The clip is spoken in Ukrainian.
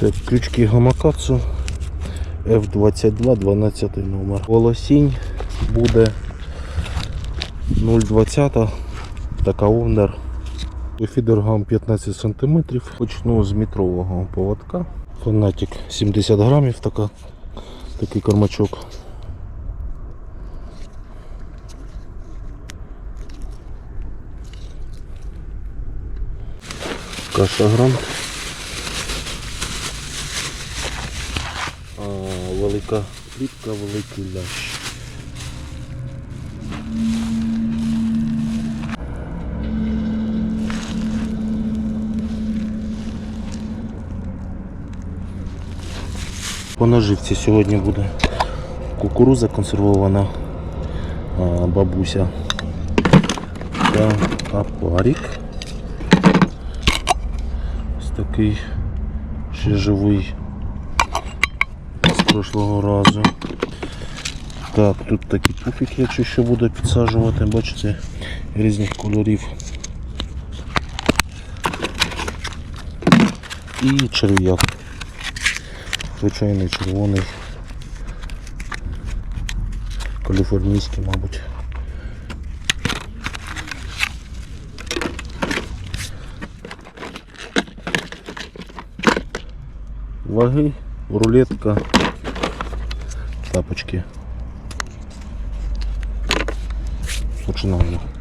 Так, крючки гамакацу. F22 12 номер. Волосінь буде 0,20 така овнер. Фідергам 15 см. Почну з метрового поводка. Фанатик 70 грамів, така, такий кормачок. Каша грам. А, велика плітка, великий лящ. По наживці сьогодні буде кукуруза консервована, бабуся та апарік. Ось такий ще живий з прошлого разу. Так, тут такий пуфік, якщо що буде підсаджувати, бачите, різних кольорів. І черв'як. Звичайний червоний. Каліфорнійський, мабуть. Ваги, рулетка, тапочки. Починаємо.